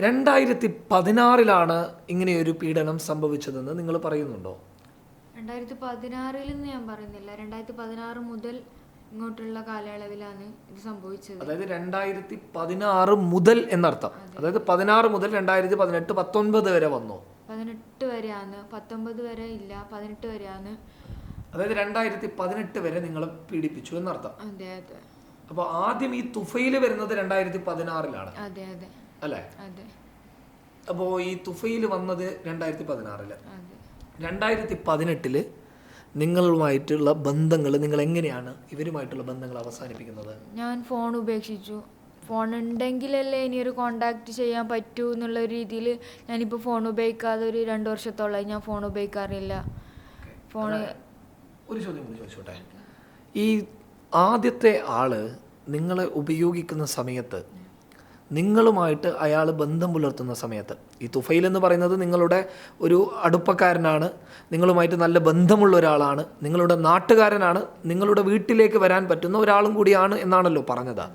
രണ്ടായിരത്തി പതിനാറിലാണ് ഇങ്ങനെയൊരു പീഡനം സംഭവിച്ചതെന്ന് നിങ്ങൾ പറയുന്നുണ്ടോ? രണ്ടായിരത്തി പതിനാറിൽ നിന്ന് ഞാൻ പറയുന്നില്ല. രണ്ടായിരത്തി പതിനാറ് മുതൽ ഇങ്ങോട്ടുള്ള കാലയളവിലാണ് ഇത് സംഭവിച്ചത്. അതായത് രണ്ടായിരത്തി പതിനാറ് മുതൽ എന്നർത്ഥം. അതായത് പതിനാറ് മുതൽ രണ്ടായിരത്തി പതിനെട്ട് പത്തൊൻപത് വരെ വന്നു? പതിനെട്ട് വരെയാണ്. പത്തൊമ്പത് വരെ ഇല്ല. പതിനെട്ട് വരെയാണ്. അതായത് രണ്ടായിരത്തി പതിനെട്ട് വരെ നിങ്ങളെ പീഡിപ്പിച്ചു എന്നർത്ഥം. അതെ അതെ. അപ്പോൾ ആദ്യം ഈ തുഫയിൽ വരുന്നത് രണ്ടായിരത്തി പതിനാറിലാണ് അതെ അതെ. അല്ലേ? അതെ. അപ്പോൾ ഈ തുഫയിൽ വന്നത് രണ്ടായിരത്തി പതിനാറിൽ രണ്ടായിരത്തി പതിനെട്ടിൽ നിങ്ങളുമായിട്ടുള്ള ബന്ധങ്ങൾ നിങ്ങൾ എങ്ങനെയാണ് ഇവരുമായിട്ടുള്ള ബന്ധങ്ങൾ അവസാനിപ്പിക്കുന്നത്? ഞാൻ ഫോൺ ഉപേക്ഷിച്ചു. ഫോൺ ഉണ്ടെങ്കിലല്ലേ ഇനി ഒരു കോണ്ടാക്ട് ചെയ്യാൻ പറ്റൂ എന്നുള്ള രീതിയിൽ ഞാനിപ്പോൾ ഫോൺ ഉപയോഗിക്കാതെ ഒരു രണ്ട് വർഷത്തോളമായി ഞാൻ ഫോൺ ഉപയോഗിക്കാറില്ല ഫോൺ ഒരു ചോദ്യം കൂടി ചോദിച്ചോട്ടെ. ഈ ആദ്യത്തെ ആൾ നിങ്ങളെ ഉപയോഗിക്കുന്ന സമയത്ത് നിങ്ങളുമായിട്ട് അയാൾ ബന്ധം പുലർത്തുന്ന സമയത്ത്. ഈ തുഫൈൽ എന്ന് പറയുന്നത് നിങ്ങളുടെ ഒരു അടുപ്പക്കാരനാണ് നിങ്ങളുമായിട്ട് നല്ല ബന്ധമുള്ള ഒരാളാണ് നിങ്ങളുടെ നാട്ടുകാരനാണ് നിങ്ങളുടെ വീട്ടിലേക്ക് വരാൻ പറ്റുന്ന ഒരാളും കൂടിയാണ് എന്നാണല്ലോ പറഞ്ഞത്.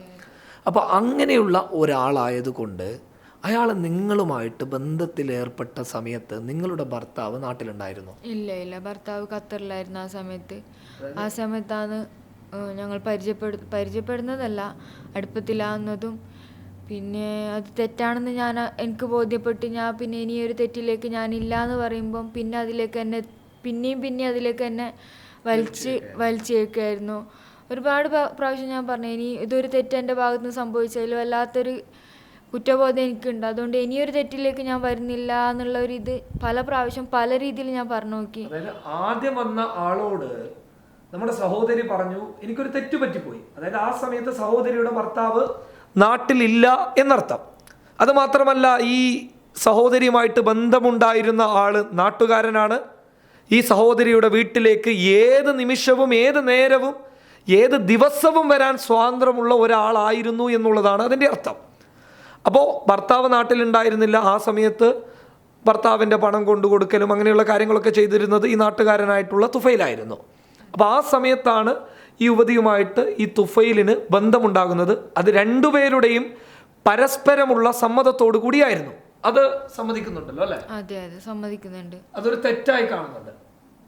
അപ്പോൾ അങ്ങനെയുള്ള ഒരാളായതുകൊണ്ട് അയാൾ നിങ്ങളുമായിട്ട് ബന്ധത്തിലേർപ്പെട്ട സമയത്ത് നിങ്ങളുടെ ഭർത്താവ് നാട്ടിലുണ്ടായിരുന്നു. ഇല്ല ഇല്ല. ഭർത്താവ് ഖത്തറിലായിരുന്നു ആ സമയത്ത്. ആ സമയത്താണ് ഞങ്ങൾ പരിചയപ്പെടു പരിചയപ്പെടുന്നതല്ല അടുപ്പത്തിലാവുന്നതും പിന്നെ അത് തെറ്റാണെന്ന് ഞാൻ എനിക്ക് ബോധ്യപ്പെട്ട് ഞാൻ പിന്നെ ഇനി ഒരു തെറ്റിലേക്ക് ഞാൻ ഇല്ല എന്ന് പറയുമ്പം പിന്നെ അതിലേക്ക് എന്നെ പിന്നെയും പിന്നെയും അതിലേക്ക് എന്നെ വലിച്ച് വലിച്ചേക്കായിരുന്നു. ഒരുപാട് പ്രാവശ്യം ഞാൻ പറഞ്ഞു ഇനി ഇതൊരു തെറ്റ് എന്റെ ഭാഗത്ത് നിന്ന് സംഭവിച്ചതിൽ വല്ലാത്തൊരു കുറ്റബോധം എനിക്കുണ്ട്. അതുകൊണ്ട് ഇനിയൊരു തെറ്റിലേക്ക് ഞാൻ വരുന്നില്ല എന്നുള്ള ഒരു ഇത് പല പ്രാവശ്യം പല രീതിയിൽ ഞാൻ പറഞ്ഞു നോക്കി. ആദ്യം വന്ന ആളോട് നമ്മുടെ സഹോദരി പറഞ്ഞു എനിക്കൊരു തെറ്റ് പറ്റിപ്പോയി. അതായത് ആ സമയത്ത് സഹോദരിയുടെ ഭർത്താവ് നാട്ടിലില്ല എന്നർത്ഥം. അതുമാത്രമല്ല ഈ സഹോദരിയുമായിട്ട് ബന്ധമുണ്ടായിരുന്ന ആൾ നാട്ടുകാരനാണ്. ഈ സഹോദരിയുടെ വീട്ടിലേക്ക് ഏത് നിമിഷവും ഏത് നേരവും ഏത് ദിവസവും വരാൻ സ്വാതന്ത്ര്യമുള്ള ഒരാളായിരുന്നു എന്നുള്ളതാണ് അതിന്റെ അർത്ഥം. അപ്പോൾ ഭർത്താവ് നാട്ടിലുണ്ടായിരുന്നില്ല. ആ സമയത്ത് ഭർത്താവിന്റെ പണം കൊണ്ടു കൊടുക്കലും അങ്ങനെയുള്ള കാര്യങ്ങളൊക്കെ ചെയ്തിരുന്നത് ഈ നാട്ടുകാരനായിട്ടുള്ള തുഫയിലായിരുന്നു അപ്പോൾ ആ സമയത്താണ് ഈ യുവതിയുമായിട്ട് ഈ തുഫയിലിന് ബന്ധമുണ്ടാകുന്നത്. അത് രണ്ടുപേരുടെയും പരസ്പരമുള്ള സമ്മതത്തോടു കൂടിയായിരുന്നു അത് സമ്മതിക്കുന്നുണ്ടല്ലോ അല്ലേ? അതെ അതെ സമ്മതിക്കുന്നുണ്ട്. അതൊരു തെറ്റായി കാണുന്നുണ്ട്.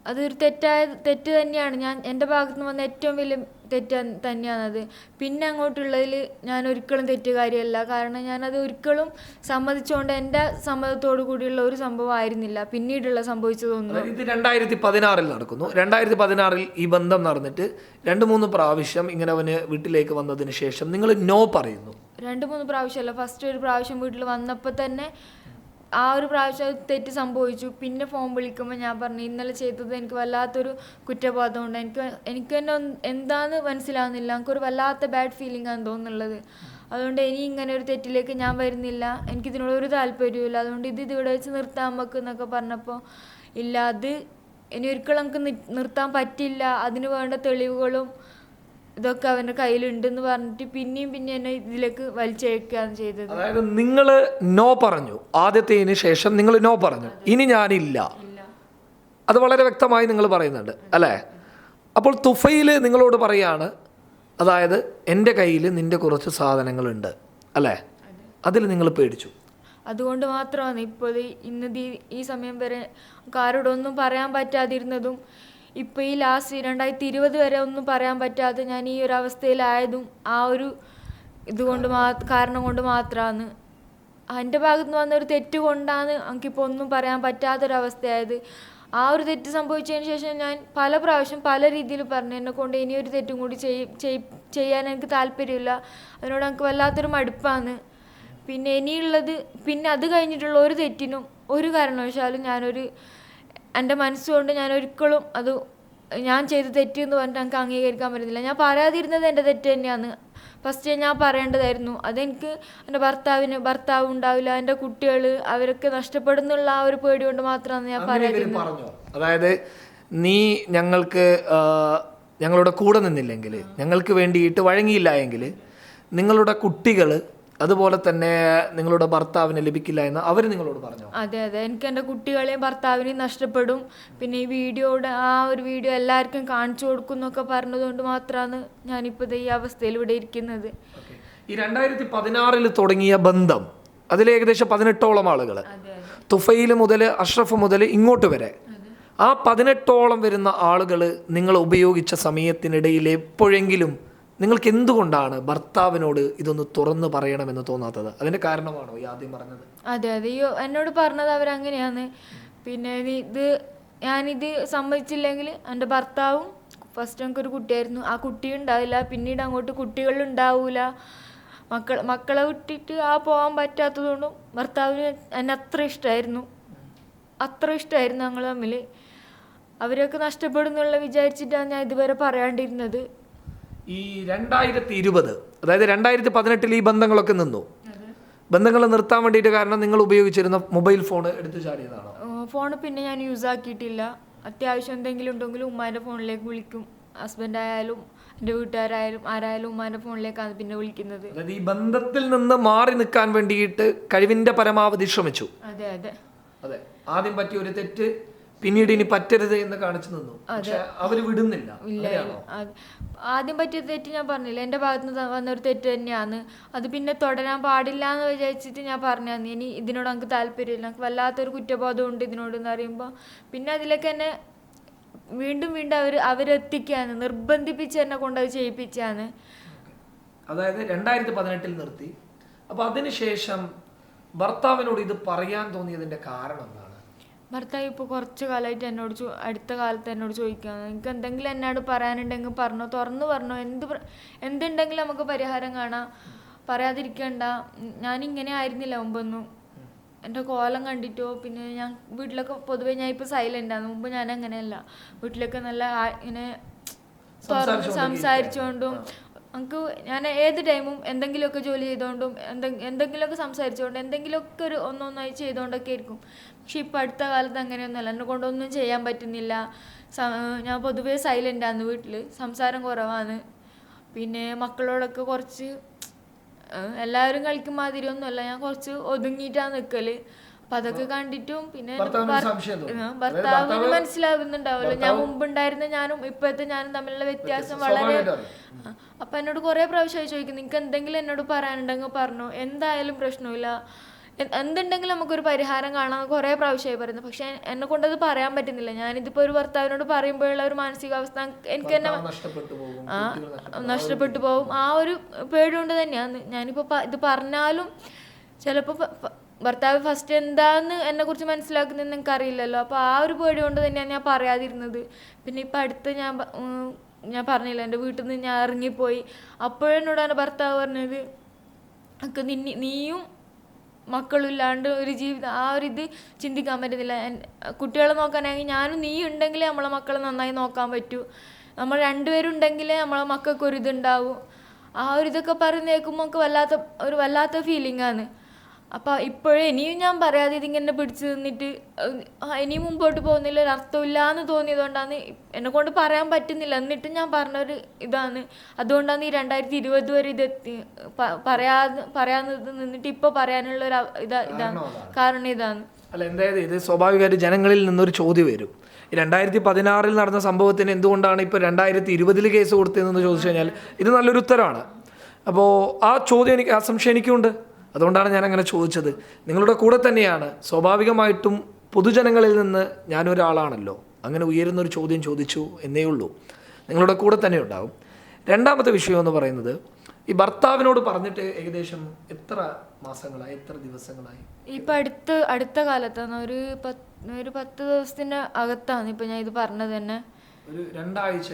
അതൊരു തെറ്റായ തെറ്റ് തന്നെയാണ്. ഞാൻ എന്റെ ഭാഗത്ത് നിന്ന് വന്ന ഏറ്റവും വലിയ തെറ്റ് തന്നെയാണത് പിന്നെ അങ്ങോട്ടുള്ളതിൽ ഞാൻ ഒരിക്കലും തെറ്റുകാരിയല്ല കാരണം ഞാനത് ഒരിക്കലും സമ്മതിച്ചുകൊണ്ട് എന്റെ സമ്മതത്തോടു കൂടിയുള്ള ഒരു സംഭവം ആയിരുന്നില്ല. പിന്നീടുള്ള സംഭവിച്ചതൊന്നും. ഇത് രണ്ടായിരത്തി പതിനാറിൽ നടക്കുന്നു. രണ്ടായിരത്തി പതിനാറിൽ ഈ ബന്ധം നടന്നിട്ട് രണ്ട് മൂന്ന് പ്രാവശ്യം ഇങ്ങനെ അവന് വീട്ടിലേക്ക് വന്നതിന് ശേഷം നിങ്ങൾ നോ പറയുന്നു. രണ്ട് മൂന്ന് പ്രാവശ്യമല്ല. ഫസ്റ്റ് ഒരു പ്രാവശ്യം വീട്ടിൽ വന്നപ്പോൾ തന്നെ ആ ഒരു പ്രാവശ്യം തെറ്റ് സംഭവിച്ചു. പിന്നെ ഫോൺ വിളിക്കുമ്പോൾ ഞാൻ പറഞ്ഞു ഇന്നലെ ചെയ്തത് എനിക്ക് വല്ലാത്തൊരു കുറ്റബോധം ഉണ്ട്. എനിക്ക് എനിക്ക് തന്നെ എന്താന്ന് മനസ്സിലാവുന്നില്ല. എനിക്കൊരു വല്ലാത്ത ബാഡ് ഫീലിംഗ് ആണ് തോന്നുന്നുള്ളത്. അതുകൊണ്ട് ഇനി ഇങ്ങനെ ഒരു തെറ്റിലേക്ക് ഞാൻ വരുന്നില്ല. എനിക്ക് എനിക്കിതിനോട് ഒരു താല്പര്യമില്ല അതുകൊണ്ട് ഇത് ഇതിവിടെ വെച്ച് നിർത്താൻ നമുക്ക് എന്നൊക്കെ പറഞ്ഞപ്പോൾ ഇല്ല അത് ഇനി ഒരിക്കലും നമുക്ക് നിർത്താൻ പറ്റില്ല. അതിന് വേണ്ട തെളിവുകളും ഇതൊക്കെ അവന്റെ കയ്യിലുണ്ടെന്ന് പറഞ്ഞിട്ട് പിന്നെയും പിന്നെ എന്നെ ഇതിലേക്ക് വലിച്ചഴക്കുകയാണ് ചെയ്തത്. അതായത് നിങ്ങൾ നോ പറഞ്ഞു. ആദ്യത്തേന് ശേഷം നിങ്ങൾ നോ പറഞ്ഞു. ഇനി ഞാനില്ല. അത് വളരെ വ്യക്തമായി നിങ്ങൾ പറയുന്നുണ്ട് അല്ലേ? അപ്പോൾ തുഫയിൽ നിങ്ങളോട് പറയാണ് അതായത് എന്റെ കയ്യിൽ നിന്റെ കുറച്ച് സാധനങ്ങളുണ്ട് അല്ലേ? അതിൽ നിങ്ങൾ പേടിച്ചു. അതുകൊണ്ട് മാത്രമാണ് ഇപ്പോൾ ഇന്ന് ഈ സമയം വരെ ആരോടൊന്നും പറയാൻ പറ്റാതിരുന്നതും ഇപ്പോൾ ഈ ലാസ്റ്റ് രണ്ടായിരത്തി ഇരുപത് വരെ ഒന്നും പറയാൻ പറ്റാതെ ഞാൻ ഈ ഒരു അവസ്ഥയിലായതും ആ ഒരു ഇതുകൊണ്ട് മാ കാരണം കൊണ്ട് മാത്രമാണ് എന്റെ ഭാഗത്ത് നിന്ന് വന്നൊരു തെറ്റ് കൊണ്ടാണ് എനിക്കിപ്പോൾ ഒന്നും പറയാൻ പറ്റാത്തൊരവസ്ഥയായത്. ആ ഒരു തെറ്റ് സംഭവിച്ചതിന് ശേഷം ഞാൻ പല പ്രാവശ്യം പല രീതിയിൽ പറഞ്ഞു. എന്നെ കൊണ്ട് ഇനി ഒരു തെറ്റും കൂടി ചെയ്- ചെയ്- ചെയ്യാൻ എനിക്ക് താല്പര്യമില്ല. അതിനോട് എനിക്ക് വല്ലാത്തൊരു മടുപ്പാണ് പിന്നെ ഇനിയുള്ളത് പിന്നെ അത് കഴിഞ്ഞിട്ടുള്ള ഒരു തെറ്റിനും ഒരു കാരണവശാലും ഞാനൊരു എന്റെ മനസ്സുകൊണ്ട് ഞാൻ ഒരിക്കലും അത് ഞാൻ ചെയ്ത് തെറ്റ് എന്ന് പറഞ്ഞിട്ട് എനിക്ക് അംഗീകരിക്കാൻ പറ്റുന്നില്ല ഞാൻ പറയാതിരുന്നത് എന്റെ തെറ്റ് തന്നെയാണ്. ഫസ്റ്റ് ഞാൻ പറയേണ്ടതായിരുന്നു. അതെനിക്ക് എന്റെ ഭർത്താവിന് ഭർത്താവ് ഉണ്ടാവില്ല എന്റെ കുട്ടികൾ അവരൊക്കെ നഷ്ടപ്പെടുന്നുള്ള ആ ഒരു പേടി കൊണ്ട് മാത്രമാണ് ഞാൻ പറയാതിരുന്നത്. അതായത് നീ ഞങ്ങൾക്ക് ഞങ്ങളുടെ കൂടെ നിന്നില്ലെങ്കിൽ ഞങ്ങൾക്ക് വേണ്ടിയിട്ട് വഴങ്ങിയില്ല എങ്കിൽ നിങ്ങളുടെ കുട്ടികൾ അതുപോലെ തന്നെ നിങ്ങളുടെ ഭർത്താവിനെ ലഭിക്കില്ല എന്ന് അവർ നിങ്ങളോട് പറഞ്ഞു? അതെ അതെ. എനിക്ക് എന്റെ കുട്ടികളെയും ഭർത്താവിനെയും നഷ്ടപ്പെടും. പിന്നെ ഈ വീഡിയോയുടെ ആ ഒരു വീഡിയോ എല്ലാവർക്കും കാണിച്ചു കൊടുക്കും എന്നൊക്കെ പറഞ്ഞതുകൊണ്ട് മാത്രമാണ് ഞാനിപ്പോൾ ഈ അവസ്ഥയിൽ ഇവിടെ ഇരിക്കുന്നത്. ഈ രണ്ടായിരത്തി പതിനാറിൽ തുടങ്ങിയ ബന്ധം അതിൽ ഏകദേശം പതിനെട്ടോളം ആളുകൾ തുഫയിൽ മുതൽ അഷ്റഫ് മുതൽ ഇങ്ങോട്ട് വരെ. ആ പതിനെട്ടോളം വരുന്ന ആളുകൾ നിങ്ങൾ ഉപയോഗിച്ച സമയത്തിനിടയിൽ എപ്പോഴെങ്കിലും നിങ്ങൾക്ക് എന്തുകൊണ്ടാണ് ഭർത്താവിനോട് ഇതൊന്ന് തുറന്ന് പറയണമെന്ന് തോന്നാത്തത്? അതിന്റെ കാരണമാണോ ഈ ആദ്യം പറഞ്ഞത്? അതെ അതെ. ഈ എന്നോട് പറഞ്ഞത് അവരങ്ങനെയാണ്. പിന്നെ ഇത് ഞാനിത് സമ്മതിച്ചില്ലെങ്കിൽ എന്റെ ഭർത്താവും ഫസ്റ്റ് എനിക്കൊരു കുട്ടിയായിരുന്നു. ആ കുട്ടി ഉണ്ടാവില്ല. പിന്നീട് അങ്ങോട്ട് കുട്ടികൾ ഉണ്ടാവൂല മക്കൾ മക്കളെ വിട്ടിട്ട് ആ പോകാൻ പറ്റാത്തതുകൊണ്ടും ഭർത്താവിന് എന്നെ അത്ര ഇഷ്ടമായിരുന്നു അത്ര ഇഷ്ടമായിരുന്നു ഞങ്ങൾ തമ്മിൽ. അവരൊക്കെ നഷ്ടപ്പെടുന്നുള്ള വിചാരിച്ചിട്ടാണ് ഞാൻ ഇതുവരെ പറയാണ്ടിരുന്നത്. ഈ രണ്ടായിരത്തി ഇരുപത് അതായത് രണ്ടായിരത്തി പതിനെട്ടിൽ ഈ ബന്ധങ്ങളൊക്കെ നിന്നു. ബന്ധങ്ങൾ നിർത്താൻ വേണ്ടിയിട്ട് കാരണം നിങ്ങൾ ഉപയോഗിച്ചിരുന്ന മൊബൈൽ ഫോൺ എടുത്തു ചാടിയതാണോ? ഫോൺ പിന്നെ ഞാൻ യൂസ് ആക്കിയിട്ടില്ല അത്യാവശ്യം എന്തെങ്കിലും ഉണ്ടെങ്കിൽ ഉമ്മാന്റെ ഫോണിലേക്ക് വിളിക്കും. ഹസ്ബൻഡ് ആയാലും എന്റെ വീട്ടുകാരായാലും ആരായാലും ഉമ്മാന്റെ ഫോണിലേക്കാണ് പിന്നെ വിളിക്കുന്നത്. അതായത് ഈ ബന്ധത്തിൽ നിന്ന് മാറി നിൽക്കാൻ വേണ്ടിയിട്ട് കഴിവിന്റെ പരമാവധി ശ്രമിച്ചു. അതെ അതെ. അതെ. ആദ്യം പറ്റിയ ഒരു തെറ്റ് പിന്നീട് ഇനി പറ്റരുത് എന്ന് കാണിച്ചു നിന്നു. പക്ഷെ അവർ വിടുന്നില്ല. ആദ്യം പറ്റിയ തെറ്റ് ഞാൻ പറഞ്ഞില്ല. എന്റെ ഭാഗത്ത് നിന്ന് വന്നൊരു തെറ്റ് തന്നെയാണ്. അത് പിന്നെ തുടരാൻ പാടില്ല എന്ന് വിചാരിച്ചിട്ട് ഞാൻ പറഞ്ഞു ഇനി ഇതിനോട് നമുക്ക് താല്പര്യമില്ല. നമുക്ക് വല്ലാത്തൊരു കുറ്റബോധം ഉണ്ട് ഇതിനോട് എന്ന് പറയുമ്പോൾ. പിന്നെ അതിലേക്ക് തന്നെ വീണ്ടും വീണ്ടും അവർ അവരെത്തിക്കാന്ന് നിർബന്ധിപ്പിച്ച് എന്നെ കൊണ്ട് അത് ചെയ്യിപ്പിച്ചാന്ന് അതായത് രണ്ടായിരത്തി പതിനെട്ടിൽ നിർത്തി അപ്പൊ അതിനുശേഷം ഭർത്താവിനോട് ഇത് പറയാൻ തോന്നിയതിന്റെ കാരണം എന്താണ്? ഭർത്താവ് ഇപ്പോൾ കുറച്ച് കാലമായിട്ട് എന്നോട് ചോ അടുത്ത കാലത്ത് എന്നോട് ചോദിക്കുകയാണ്. നിങ്ങൾക്ക് എന്തെങ്കിലും എന്നോട് പറയാനുണ്ടെങ്കിൽ പറഞ്ഞോ തുറന്നു പറഞ്ഞോ. എന്ത് എന്തുണ്ടെങ്കിലും നമുക്ക് പരിഹാരം കാണാം. പറയാതിരിക്കണ്ട. ഞാനിങ്ങനെ ആയിരുന്നില്ല മുമ്പൊന്നും. എന്റെ കോലം കണ്ടിട്ടോ? പിന്നെ ഞാൻ വീട്ടിലൊക്കെ പൊതുവേ ഞാൻ ഇപ്പോൾ സൈലന്റാണ് ആണ്. മുമ്പ് ഞാൻ അങ്ങനെയല്ല. വീട്ടിലൊക്കെ നല്ല ഇങ്ങനെ തുറന്ന് സംസാരിച്ചുകൊണ്ടും നമുക്ക് ഞാൻ ഏത് ടൈമും എന്തെങ്കിലുമൊക്കെ ജോലി ചെയ്തുകൊണ്ടും എന്തെ- എന്തെങ്കിലുമൊക്കെ സംസാരിച്ചുകൊണ്ട് എന്തെങ്കിലുമൊക്കെ ഒരു ഒന്നൊന്നായി ചെയ്തുകൊണ്ടൊക്കെ ആയിരിക്കും. പക്ഷെ ഇപ്പം അടുത്ത കാലത്ത് അങ്ങനെയൊന്നുമല്ല. എന്നെ കൊണ്ടൊന്നും ചെയ്യാൻ പറ്റുന്നില്ല. ഞാൻ പൊതുവേ സൈലന്റ് ആണ് വീട്ടിൽ സംസാരം കുറവാണ്. പിന്നെ മക്കളോടൊക്കെ കുറച്ച് എല്ലാവരും കളിക്കും മാതിരി ഒന്നുമല്ല ഞാൻ കുറച്ച് ഒതുങ്ങിയിട്ടാണ് നിൽക്കൽ അപ്പം അതൊക്കെ കണ്ടിട്ടും പിന്നെ ഭർത്താവിന് മനസ്സിലാവുന്നുണ്ടാവുമല്ലോ. ഞാൻ മുമ്പുണ്ടായിരുന്ന ഞാനും ഇപ്പോഴത്തെ ഞാനും തമ്മിലുള്ള വ്യത്യാസം വളരെ അപ്പം എന്നോട് കുറേ പ്രാവശ്യമായി ചോദിക്കും നിങ്ങൾക്ക് എന്തെങ്കിലും എന്നോട് പറയാനുണ്ടെങ്കിൽ പറഞ്ഞു. എന്തായാലും പ്രശ്നമില്ല. എന്തുണ്ടെങ്കിലും നമുക്കൊരു പരിഹാരം കാണാൻ കുറേ പ്രാവശ്യമായി പറയുന്നത് പക്ഷെ എന്നെ കൊണ്ടത് പറയാൻ പറ്റുന്നില്ല. ഞാനിതിപ്പോ ഒരു ഭർത്താവിനോട് പറയുമ്പോഴുള്ള ഒരു മാനസികാവസ്ഥ എനിക്ക് തന്നെ ആ നഷ്ടപ്പെട്ടു പോകും. ആ ഒരു പേടി കൊണ്ട് തന്നെയാണ് ഞാനിപ്പോൾ ഇത് പറഞ്ഞാലും ചിലപ്പോ ഭർത്താവ് ഫസ്റ്റ് എന്താന്ന് എന്നെ കുറിച്ച് മനസ്സിലാക്കുന്നതെന്ന് എനിക്ക് അറിയില്ലല്ലോ അപ്പോൾ ആ ഒരു പേടി കൊണ്ട് തന്നെയാണ് ഞാൻ പറയാതിരുന്നത്. പിന്നെ ഇപ്പം അടുത്ത് ഞാൻ ഞാൻ പറഞ്ഞില്ല എന്റെ വീട്ടിൽ നിന്ന് ഞാൻ ഇറങ്ങിപ്പോയി. അപ്പോഴെന്നോട് എന്റെ ഭർത്താവ് പറഞ്ഞത് നിന്നി നീയും മക്കളില്ലാണ്ട് ഒരു ജീവിതം ആ ഒരു ഇത് ചിന്തിക്കാൻ പറ്റുന്നില്ല കുട്ടികളെ നോക്കാനാണെങ്കിൽ ഞാനും നീ ഉണ്ടെങ്കിലേ നമ്മളെ മക്കളെ നന്നായി നോക്കാൻ പറ്റൂ. നമ്മൾ രണ്ടുപേരും ഉണ്ടെങ്കിലേ നമ്മളെ മക്കൾക്ക് ഒരു ഇതുണ്ടാവും. ആ ഒരു ഇതൊക്കെ പറയുന്ന കേൾക്കുമ്പോൾ നമുക്ക് വല്ലാത്ത ഒരു വല്ലാത്ത ഫീലിംഗ് ആണ്. അപ്പോൾ ഇപ്പോഴും ഇനിയും ഞാൻ പറയാതെ ഇതിങ്ങനെ പിടിച്ചു നിന്നിട്ട് ഇനിയും മുമ്പോട്ട് പോകുന്നില്ല ഒരു അർത്ഥമില്ല എന്ന് തോന്നിയതുകൊണ്ടാണ് എന്നെ കൊണ്ട് പറയാൻ പറ്റുന്നില്ല. എന്നിട്ട് ഞാൻ പറഞ്ഞൊരു ഇതാണ്. അതുകൊണ്ടാണ് ഈ രണ്ടായിരത്തി ഇരുപത് വരെ ഇത് എത്തി പറയാതെ പറയാതെ നിന്നിട്ട് ഇപ്പോൾ പറയാനുള്ള ഒരു ഇതാ ഇതാണ് കാരണം ഇതാണ്. അല്ല എന്തായാലും ഇത് സ്വാഭാവികമായിട്ട് ജനങ്ങളിൽ നിന്നൊരു ചോദ്യം വരും. രണ്ടായിരത്തി പതിനാറിൽ നടന്ന സംഭവത്തിന് എന്തുകൊണ്ടാണ് ഇപ്പോൾ രണ്ടായിരത്തി ഇരുപതിൽ കേസ് കൊടുത്തതെന്ന് ചോദിച്ചു കഴിഞ്ഞാൽ ഇത് നല്ലൊരു ഉത്തരമാണ്. അപ്പോൾ ആ ചോദ്യം എനിക്ക് ആ സംശയം എനിക്കുണ്ട്. അതുകൊണ്ടാണ് ഞാൻ അങ്ങനെ ചോദിച്ചത്. നിങ്ങളുടെ കൂടെ തന്നെയാണ്. സ്വാഭാവികമായിട്ടും പൊതുജനങ്ങളിൽ നിന്ന് ഞാനൊരാളാണല്ലോ. അങ്ങനെ ഉയരുന്നൊരു ചോദ്യം ചോദിച്ചു എന്നേ ഉള്ളൂ. നിങ്ങളുടെ കൂടെ തന്നെ ഉണ്ടാവും. രണ്ടാമത്തെ വിഷയം എന്ന് പറയുന്നത് ഈ ഭർത്താവിനോട് പറഞ്ഞിട്ട് ഏകദേശം എത്ര മാസങ്ങളായി എത്ര ദിവസങ്ങളായി? ഇപ്പം അടുത്ത അടുത്ത കാലത്താണ് ഒരു പത്ത് ഒരു പത്ത് ദിവസത്തിന്റെ അകത്താണ് ഇപ്പം ഞാൻ ഇത് പറഞ്ഞത് തന്നെ. ഒരു രണ്ടാഴ്ച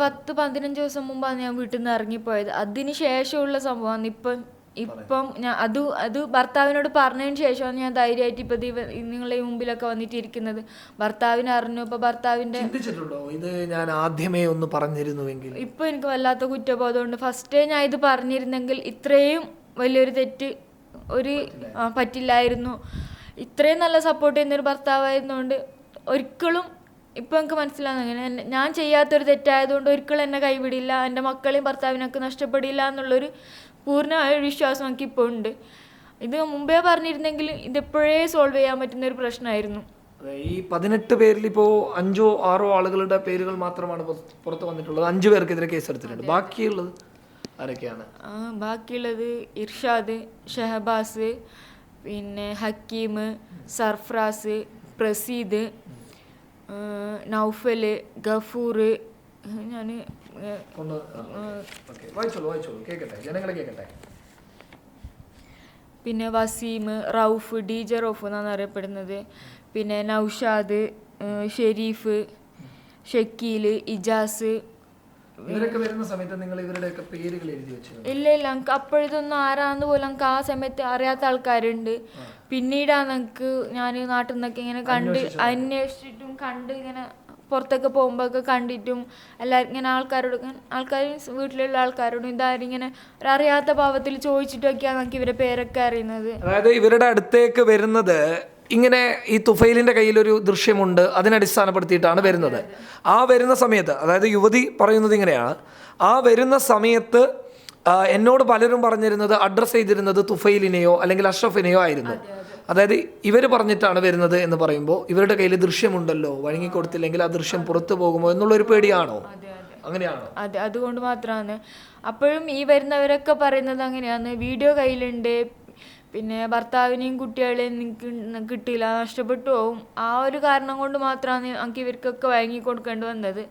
പത്ത് പതിനഞ്ച് ദിവസം മുമ്പാണ് ഞാൻ വീട്ടിൽ നിന്ന് ഇറങ്ങിപ്പോയത്. അതിന് ശേഷമുള്ള സംഭവമാണ് ഇപ്പം ഇപ്പം ഞാൻ അത് അത് ഭർത്താവിനോട് പറഞ്ഞതിന് ശേഷമാണ് ഞാൻ ധൈര്യമായിട്ട് ഇപ്പൊ നിങ്ങളെ നിങ്ങളുടെ മുമ്പിലൊക്കെ വന്നിട്ടിരിക്കുന്നത്. ഭർത്താവിനെ അറിഞ്ഞു ഇപ്പൊ ഭർത്താവിന്റെ ചിന്തിച്ചിട്ടുണ്ടോ? ഇത് ഞാൻ ആദ്യമേ ഒന്ന് പറഞ്ഞിരുന്നുവെങ്കിൽ. ഇപ്പൊ എനിക്ക് വല്ലാത്ത കുറ്റബോധമുണ്ട് ഫസ്റ്റേ ഞാൻ ഇത് പറഞ്ഞിരുന്നെങ്കിൽ ഇത്രയും വലിയൊരു തെറ്റ് ഒരു പറ്റില്ലായിരുന്നു. ഇത്രയും നല്ല സപ്പോർട്ട് ചെയ്യുന്ന ഒരു ഭർത്താവായിരുന്നുകൊണ്ട് ഒരിക്കലും ഇപ്പൊ എനിക്ക് മനസ്സിലാകുന്നു അങ്ങനെ ഞാൻ ചെയ്യാത്തൊരു തെറ്റായതുകൊണ്ട് ഒരിക്കലും എന്നെ കൈവിടില്ല. എന്റെ മക്കളെയും ഭർത്താവിനൊക്കെ നഷ്ടപ്പെടില്ല എന്നുള്ളൊരു പൂർണമായ ഒരു വിശ്വാസം എനിക്ക് ഇപ്പോൾ ഉണ്ട്. ഇത് മുമ്പേ പറഞ്ഞിരുന്നെങ്കിൽ ഇതെപ്പോഴേ സോൾവ് ചെയ്യാൻ പറ്റുന്ന ഒരു പ്രശ്നമായിരുന്നു. ഈ പതിനെട്ട് പേരിൽ ഇപ്പോൾ അഞ്ചോ ആറോ ആളുകളുടെ പേരുകൾ മാത്രമാണ് പുറ- പുറത്ത് വന്നിട്ടുള്ളത്. അഞ്ചു പേർക്കെതിരെ കേസെടുത്തിട്ടുണ്ട് ബാക്കിയുള്ളത് ആരൊക്കെയാണ്? ബാക്കിയുള്ളത് ഇർഷാദ് ഷഹബാസ് പിന്നെ ഹക്കീം സർഫ്രാസ് പ്രസീദ് നൗഫൽ നൗഫൽ ഗഫൂർ ഞാൻ ഒന്ന് വായിച്ചോളൂ വായിച്ചോളൂ. കേൾക്കട്ടെ ജനങ്ങളെ കേൾക്കട്ടെ പിന്നെ വസീം റൗഫ് ഡി ജെ റൌഫ് എന്നാണ് അറിയപ്പെടുന്നത്. പിന്നെ നൗഷാദ് ഷെരീഫ് ഷക്കീൽ ഇജാസ്. ഇവരൊക്കെ വരുന്ന സമയത്ത് നിങ്ങൾ ഇവരുടെയൊക്കെ പേരുകൾ എഴുതി വെച്ചു ഇല്ല ഇല്ല. നമുക്ക് അപ്പോഴിതൊന്നും ആരാന്ന് പോലും നമുക്ക് ആ സമയത്ത് അറിയാത്ത ആൾക്കാരുണ്ട്. പിന്നീടാണ് നമുക്ക് ഞാൻ നാട്ടിൽ നിന്നൊക്കെ ഇങ്ങനെ കണ്ട് അന്വേഷിച്ചിട്ടും കണ്ട് ഇങ്ങനെ പുറത്തൊക്കെ പോകുമ്പോഴൊക്കെ കണ്ടിട്ടും എല്ലാവരും ഇങ്ങനെ ആൾക്കാരോട് ആൾക്കാർ വീട്ടിലുള്ള ആൾക്കാരോടും ഇതാരും ഇങ്ങനെ അറിയാത്ത ഭാവത്തിൽ ചോദിച്ചിട്ടൊക്കെയാണ് നമുക്ക് ഇവരെ പേരൊക്കെ അറിയുന്നത്. അതായത് ഇവരുടെ അടുത്തേക്ക് വരുന്നത് ഇങ്ങനെ ഈ തുഫൈലിന്റെ കയ്യിലൊരു ദൃശ്യമുണ്ട് അതിനടിസ്ഥാനപ്പെടുത്തിയിട്ടാണ് വരുന്നത്. ആ വരുന്ന സമയത്ത് അതായത് യുവതി പറയുന്നത് ഇങ്ങനെയാണ്. ആ വരുന്ന സമയത്ത് എന്നോട് പലരും പറഞ്ഞിരുന്നത് അഡ്രസ്സ് ചെയ്തിരുന്നത് തുഫൈലിനെയോ അല്ലെങ്കിൽ അഷ്റഫിനെയോ ആയിരുന്നു. അതായത് ഇവർ പറഞ്ഞിട്ടാണ് വരുന്നത് എന്ന് പറയുമ്പോൾ ഇവരുടെ കയ്യിൽ ദൃശ്യമുണ്ടല്ലോ വഴങ്ങിക്കൊടുത്തില്ലെങ്കിൽ ആ ദൃശ്യം പുറത്തു പോകുമോ എന്നുള്ളൊരു പേടിയാണോ? അങ്ങനെയാണോ? അതെ അതുകൊണ്ട് മാത്രമാണ്. അപ്പോഴും ഈ വരുന്നവരൊക്കെ പറയുന്നത് അങ്ങനെയാണ്. വീഡിയോ കയ്യിലുണ്ട്. പിന്നെ ഭർത്താവിനെയും കുട്ടികളെയും കിട്ടിയില്ല നഷ്ടപ്പെട്ടു പോവും. ആ ഒരു കാരണം കൊണ്ട് മാത്രമാണ് എനിക്ക് ഇവർക്കൊക്കെ വഴങ്ങി കൊടുക്കേണ്ടി വന്നത്.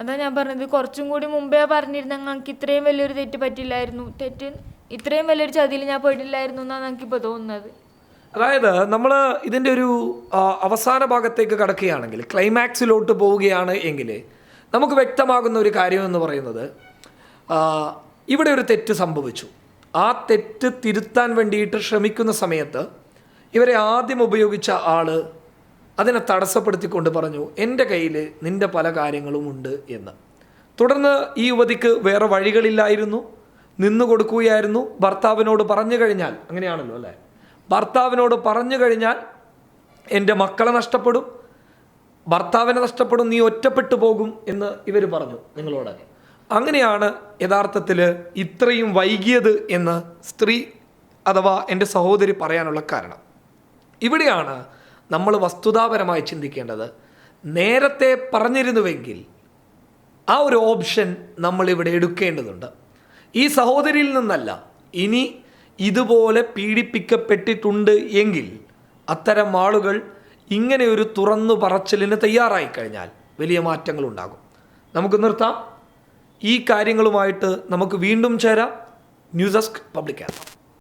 അതാ ഞാൻ പറഞ്ഞത്. കുറച്ചും കൂടി മുമ്പേ പറഞ്ഞിരുന്നെങ്കിൽ ഞങ്ങൾക്ക് ഇത്രയും വലിയൊരു തെറ്റ് പറ്റില്ലായിരുന്നു. തെറ്റ് ഇത്രയും വലിയൊരു ചതിയിൽ ഞാൻ പെടില്ലായിരുന്നു എന്നാണ് എനിക്കിപ്പോൾ തോന്നുന്നത്. അതായത് നമ്മൾ ഇതിന്റെ ഒരു അവസാന ഭാഗത്തേക്ക് കടക്കുകയാണെങ്കിൽ ക്ലൈമാക്സിലോട്ട് പോവുകയാണ് എങ്കിൽ നമുക്ക് വ്യക്തമാകുന്ന ഒരു കാര്യം എന്ന് പറയുന്നത് ഇവിടെ ഒരു തെറ്റ് സംഭവിച്ചു. ആ തെറ്റ് തിരുത്താൻ വേണ്ടിയിട്ട് ശ്രമിക്കുന്ന സമയത്ത് ഇവരെ ആദ്യം ഉപയോഗിച്ച ആൾ അതിനെ തടസ്സപ്പെടുത്തിക്കൊണ്ട് പറഞ്ഞു എന്റെ കയ്യിൽ നിന്റെ പല കാര്യങ്ങളുമുണ്ട് എന്ന്. തുടർന്ന് ഈ യുവതിക്ക് വേറെ വഴികളില്ലായിരുന്നു. നിന്നു കൊടുക്കുകയായിരുന്നു. ഭർത്താവിനോട് പറഞ്ഞു കഴിഞ്ഞാൽ അങ്ങനെയാണല്ലോ അല്ലേ? ഭർത്താവിനോട് പറഞ്ഞു കഴിഞ്ഞാൽ എന്റെ മക്കളെ നഷ്ടപ്പെടും. ഭർത്താവിനെ നഷ്ടപ്പെടും നീ ഒറ്റപ്പെട്ടു പോകും എന്ന് ഇവർ പറഞ്ഞു നിങ്ങളോട്. അങ്ങനെയാണ് യഥാർത്ഥത്തിൽ ഇത്രയും വൈകിയത് എന്ന് സ്ത്രീ അഥവാ എന്റെ സഹോദരി പറയാനുള്ള കാരണം. ഇവിടെയാണ് നമ്മൾ വസ്തുതാപരമായി ചിന്തിക്കേണ്ടത് നേരത്തെ പറഞ്ഞിരുന്നുവെങ്കിൽ ആ ഒരു ഓപ്ഷൻ നമ്മളിവിടെ എടുക്കേണ്ടതുണ്ട്. ഈ സഹോദരിയിൽ നിന്നല്ല ഇനി ഇതുപോലെ പീഡിപ്പിക്കപ്പെട്ടിട്ടുണ്ട് എങ്കിൽ അത്തരം ആളുകൾ ഇങ്ങനെ ഒരു തുറന്നു പറച്ചിലിന് തയ്യാറായി കഴിഞ്ഞാൽ വലിയ മാറ്റങ്ങൾ ഉണ്ടാകും. നമുക്ക് നിർത്താം. ഈ കാര്യങ്ങളുമായിട്ട് നമുക്ക് വീണ്ടും ചേരാം. News desk public